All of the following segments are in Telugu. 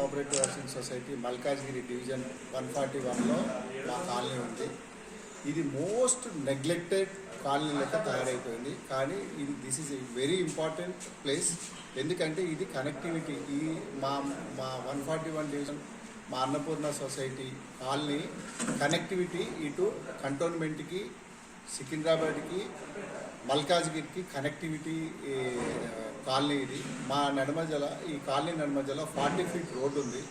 Cooperative housing society Malkajgiri division one forty వన్లో మా కాలనీ ఉంది. ఇది మోస్ట్ నెగ్లెక్టెడ్ కాలనీ లెక్క తయారైపోయింది. కానీ ఇది this is a very important place. ఎందుకంటే ఇది కనెక్టివిటీ. ఈ మా మా వన్ ఫార్టీ వన్ డివిజన్ మా అన్నపూర్ణ సొసైటీ కాలనీ కనెక్టివిటీ ఇటు కంటోన్మెంట్కి సికింద్రాబాద్కి మల్కాజ్గిరికి కనెక్టివిటీ కాలనీ ఇది. మా నడమజల ఈ కాలనీ నడమజల ఫార్టీ ఫీట్ రోడ్డు ఉంది.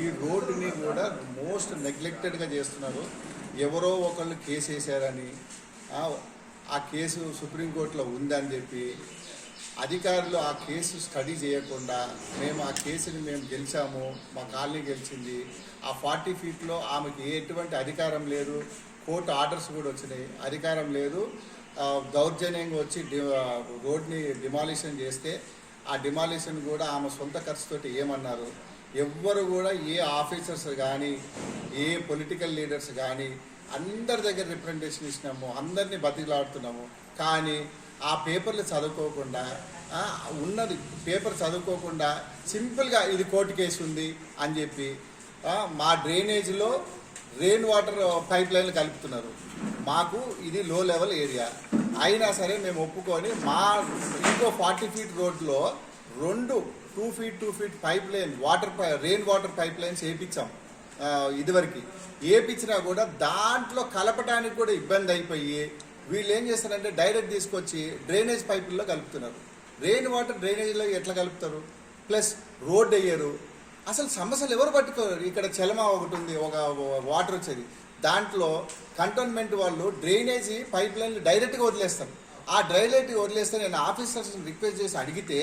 ఈ రోడ్డుని కూడా మోస్ట్ నెగ్లెక్టెడ్గా చేస్తున్నారు. ఎవరో ఒకళ్ళు కేసు వేసారని ఆ, కేసు సుప్రీంకోర్టులో ఉందని చెప్పి అధికారులు ఆ కేసు స్టడీ చేయకుండా మేము ఆ కేసుని మేము గెలిచాము మా కాలనీ గెలిచింది. ఆ ఫార్టీ ఫీట్లో ఆమెకి ఎటువంటి అధికారం లేదు. కోర్టు ఆర్డర్స్ కూడా వచ్చినాయి. అధికారం లేదు. దౌర్జన్యంగా వచ్చి డి రోడ్ని డిమాలిషన్ చేస్తే ఆ డిమాలిషన్ కూడా ఆమె సొంత ఖర్చుతోటి ఏమన్నారు? ఎవ్వరు కూడా ఏ ఆఫీసర్స్ కానీ ఏ పొలిటికల్ లీడర్స్ కానీ అందరి దగ్గర రిప్రజెంటేషన్ ఇచ్చినాము అందరినీ బతికిలాడుతున్నాము. కానీ ఆ పేపర్లు చదువుకోకుండా ఉన్నది పేపర్ చదువుకోకుండా సింపుల్గా ఇది కోర్టు కేసు ఉంది అని చెప్పి మా డ్రైనేజీలో రెయిన్ వాటర్ పైప్ లైన్లు కలుపుతున్నారు. మాకు ఇది లో లెవెల్ ఏరియా అయినా సరే మేము ఒప్పుకొని మా ఇంకో ఫార్టీ ఫీట్ రోడ్లో రెండు two feet two feet pipe line water rain water pipe lines వేయించాం ఇదివరకు. వేయించినా కూడా దాంట్లో కలపడానికి కూడా ఇబ్బంది అయిపోయి వీళ్ళు ఏం చేస్తారంటే డైరెక్ట్ తీసుకొచ్చి డ్రైనేజ్ పైపుల్లో కలుపుతున్నారు. రెయిన్ వాటర్ డ్రైనేజ్లో ఎట్లా కలుపుతారు? ప్లస్ రోడ్ వేయరు. అసలు సమస్యలు ఎవరు పట్టుకోరు ఇక్కడ చలమా ఒకటి ఉంది ఒక వాటర్ వచ్చేది. దాంట్లో కంటోన్మెంట్ వాళ్ళు డ్రైనేజీ పైప్ లైన్లు డైరెక్ట్గా వదిలేస్తారు. ఆ డ్రైనేజ్ వదిలేస్తే నేను ఆఫీసర్స్ని రిక్వెస్ట్ చేసి అడిగితే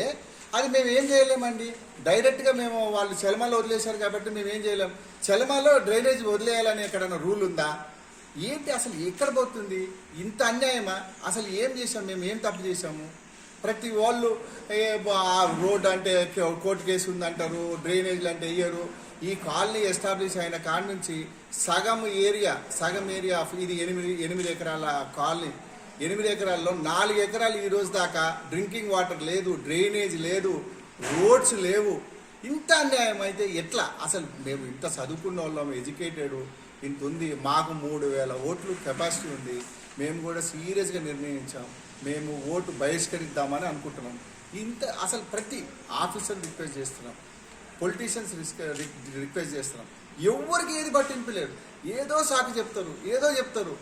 అది మేము ఏం చేయలేమండి? డైరెక్ట్గా మేము వాళ్ళు చలమాలో వదిలేశారు కాబట్టి మేము ఏం చేయలేం. చలమాలో డ్రైనేజ్ వదిలేయాలని ఎక్కడైనా రూల్ ఉందా? ఏంటి అసలు ఎక్కడ పోతుంది? ఇంత అన్యాయమా? అసలు ఏం చేసాం మేము ఏం తప్పు చేసాము ప్రతి వాళ్ళు రోడ్ అంటే కోర్టు కేసు ఉందంటారు డ్రైనేజ్లు అంటే వేయరు ఈ కాలనీ ఎస్టాబ్లిష్ అయిన కాడ నుంచి సగం ఏరియా సగం ఏరియా ఆఫ్ ఇది ఎనిమిది ఎనిమిది ఎకరాల కాలనీ. ఎనిమిది ఎకరాల్లో నాలుగు ఎకరాలు ఈ రోజు దాకా డ్రింకింగ్ వాటర్ లేదు డ్రైనేజ్ లేదు రోడ్స్ లేవు. ఇంత అన్యాయం అయితే ఎట్లా? అసలు మేము ఇంత చదువుకున్న వాళ్ళం ఎడ్యుకేటెడ్ ఇంత ఉంది మాకు మూడు వేల ఓట్లు కెపాసిటీ ఉంది. మేము కూడా సీరియస్గా నిర్ణయించాం. మేము ఓటు బహిష్కరిద్దామని అనుకుంటున్నాం. ఇంత అసలు ప్రతి ఆఫీసర్ రిక్వెస్ట్ చేస్తున్నాం. పొలిటీషియన్స్ రిక్వెస్ట్ చేస్తున్నాం. ఎవరికి ఏది పట్టింపలేదు ఏదో సాకు చెప్తారు ఏదో చెప్తారు.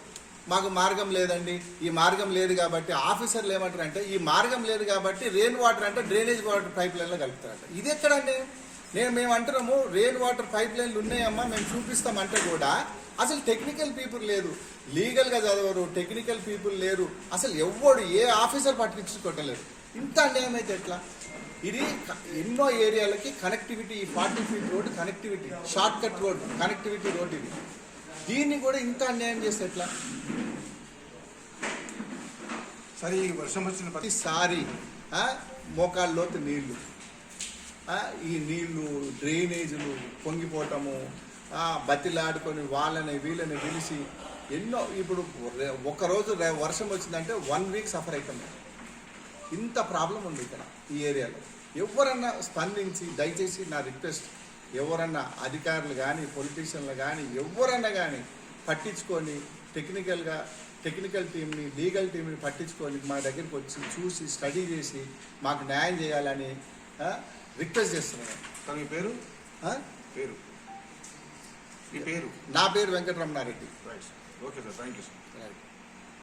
మాకు మార్గం లేదండి. ఈ మార్గం లేదు కాబట్టి ఆఫీసర్లు ఏమంటారు అంటే ఈ మార్గం లేదు కాబట్టి రెయిన్ వాటర్ అంటే డ్రైనేజ్ వాటర్ పైప్ లైన్లో కలుపుతారట. ఇది ఎక్కడండి? నేను మేము అంటున్నాము రెయిన్ వాటర్ పైప్ లైన్లు ఉన్నాయమ్మా మేము చూపిస్తామంటే కూడా. అసలు టెక్నికల్ పీపుల్ లేదు. లీగల్గా చదవరు టెక్నికల్ పీపుల్ లేరు. అసలు ఎవ్వడు ఏ ఆఫీసర్ పట్టించుకోవట్లేదు. ఇంత అన్యాయం అయితే ఎట్లా? ఇది ఎన్నో ఏరియాలకి కనెక్టివిటీ ఈ forty feet road connectivity short cut road connectivity road ఇది. దీన్ని కూడా ఇంత అన్యాయం చేస్తే ఎట్లా? సరే ఈ వర్షం వచ్చిన ప్రతి ప్రతిసారి మోకాళ్ళలోతు నీళ్ళు. ఈ నీళ్ళు డ్రైనేజీలు పొంగిపోవటము బతిలాడుకొని వాళ్ళని వీళ్ళని పిలిచి ఎన్నో ఇప్పుడు ఒకరోజు వర్షం వచ్చిందంటే వన్ వీక్ సఫర్ అవుతాం ఇంత ప్రాబ్లం ఉంది ఇక్కడ ఈ ఏరియాలో. ఎవరన్నా స్పందించి దయచేసి నా రిక్వెస్ట్ ఎవరన్నా అధికారులు కానీ పొలిటీషియన్లు కానీ ఎవరన్నా కానీ పట్టించుకొని టెక్నికల్గా టెక్నికల్ టీంని లీగల్ టీంని పట్టించుకొని మా దగ్గరికి వచ్చి చూసి స్టడీ చేసి మాకు న్యాయం చేయాలని రిక్వెస్ట్ చేస్తున్నాను. మీ పేరు? పేరు. మీ పేరు? నా పేరు Venkataramanareddy. Right okay sir thank you sir right